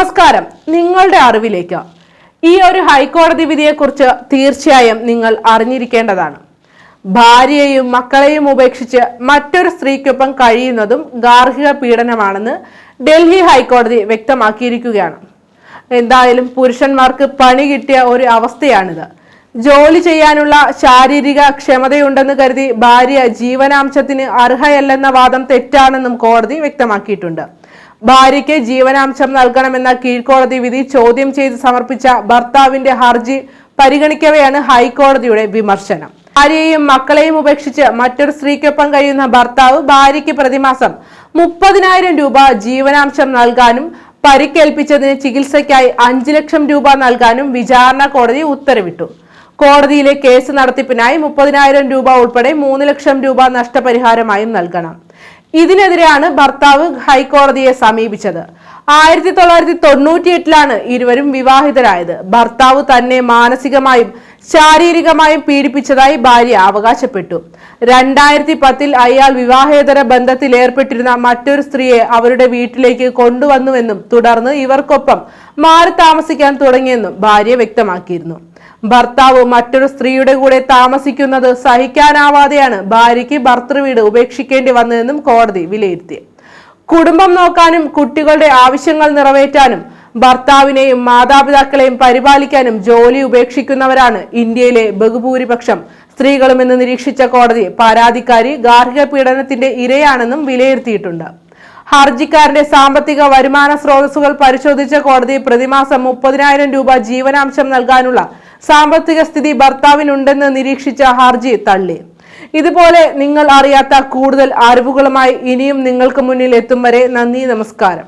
നമസ്കാരം. നിങ്ങളുടെ അറിവിലേക്ക്. ഈ ഒരു ഹൈക്കോടതി വിധിയെക്കുറിച്ച് തീർച്ചയായും നിങ്ങൾ അറിഞ്ഞിരിക്കേണ്ടതാണ്. ഭാര്യയെയും മക്കളെയും ഉപേക്ഷിച്ച് മറ്റൊരു സ്ത്രീക്കൊപ്പം കഴിയുന്നതും ഗാർഹിക പീഡനമാണെന്ന് ഡൽഹി ഹൈക്കോടതി വ്യക്തമാക്കിയിരിക്കുകയാണ്. എന്തായാലും പുരുഷന്മാർക്ക് പണി കിട്ടിയ ഒരു അവസ്ഥയാണിത്. ജോലി ചെയ്യാനുള്ള ശാരീരിക ക്ഷമതയുണ്ടെന്ന് കരുതി ഭാര്യ ജീവനാംശത്തിന് അർഹയല്ലെന്ന വാദം തെറ്റാണെന്നും കോടതി വ്യക്തമാക്കിയിട്ടുണ്ട്. ഭാര്യയ്ക്ക് ജീവനാംശം നൽകണമെന്ന കീഴ്ക്കോടതി വിധി ചോദ്യം ചെയ്ത് സമർപ്പിച്ച ഭർത്താവിന്റെ ഹർജി പരിഗണിക്കവെയാണ് ഹൈക്കോടതിയുടെ വിമർശനം. ഭാര്യയെയും മക്കളെയും ഉപേക്ഷിച്ച് മറ്റൊരു സ്ത്രീക്കൊപ്പം കഴിയുന്ന ഭർത്താവ് ഭാര്യയ്ക്ക് പ്രതിമാസം മുപ്പതിനായിരം രൂപ ജീവനാംശം നൽകാനും പരിക്കേൽപ്പിച്ചതിന് ചികിത്സയ്ക്കായി അഞ്ചു ലക്ഷം രൂപ നൽകാനും വിചാരണ കോടതി ഉത്തരവിട്ടു. കോടതിയിലെ കേസ് നടത്തിപ്പിനായി മുപ്പതിനായിരം രൂപ ഉൾപ്പെടെ മൂന്ന് ലക്ഷം രൂപ നഷ്ടപരിഹാരമായും നൽകണം. ഇതിനെതിരെയാണ് ഭർത്താവ് ഹൈക്കോടതിയെ സമീപിച്ചത്. ആയിരത്തി തൊള്ളായിരത്തി തൊണ്ണൂറ്റിയെട്ടിലാണ് ഇരുവരും വിവാഹിതരായത്. ഭർത്താവ് തന്നെ മാനസികമായും ശാരീരികമായും പീഡിപ്പിച്ചതായി ഭാര്യ അവകാശപ്പെട്ടു. രണ്ടായിരത്തി പത്തിൽ അയാൾ വിവാഹേതര ബന്ധത്തിൽ ഏർപ്പെട്ടിരുന്ന മറ്റൊരു സ്ത്രീയെ അവരുടെ വീട്ടിലേക്ക് കൊണ്ടുവന്നുവെന്നും തുടർന്ന് ഇവർക്കൊപ്പം മാറി താമസിക്കാൻ തുടങ്ങിയെന്നും ഭാര്യ വ്യക്തമാക്കിയിരുന്നു. ഭർത്താവ് മറ്റൊരു സ്ത്രീയുടെ കൂടെ താമസിക്കുന്നത് സഹിക്കാനാവാതെയാണ് ഭാര്യയ്ക്ക് ഭർത്തൃവീട് ഉപേക്ഷിക്കേണ്ടി വന്നതെന്നും കോടതി വിലയിരുത്തി. കുടുംബം നോക്കാനും കുട്ടികളുടെ ആവശ്യങ്ങൾ നിറവേറ്റാനും ഭർത്താവിനെയും മാതാപിതാക്കളെയും പരിപാലിക്കാനും ജോലി ഉപേക്ഷിക്കുന്നവരാണ് ഇന്ത്യയിലെ ബഹുഭൂരിപക്ഷം. സ്ത്രീകളുമെന്ന് നിരീക്ഷിച്ച കോടതി പരാതിക്കാരി ഗാർഹിക പീഡനത്തിന്റെ ഇരയാണെന്നും വിലയിരുത്തിയിട്ടുണ്ട്. ഹർജിക്കാരന്റെ സാമ്പത്തിക വരുമാന സ്രോതസ്സുകൾ പരിശോധിച്ച കോടതി പ്രതിമാസം മുപ്പതിനായിരം രൂപ ജീവനാംശം നൽകാനുള്ള സാമ്പത്തിക സ്ഥിതി ഭർത്താവിനുണ്ടെന്ന് നിരീക്ഷിച്ച ഹർജി തള്ളി. ഇതുപോലെ നിങ്ങൾ അറിയാത്ത കൂടുതൽ അറിവുകളുമായി ഇനിയും നിങ്ങൾക്ക് മുന്നിൽ എത്തും വരെ നന്ദി നമസ്കാരം.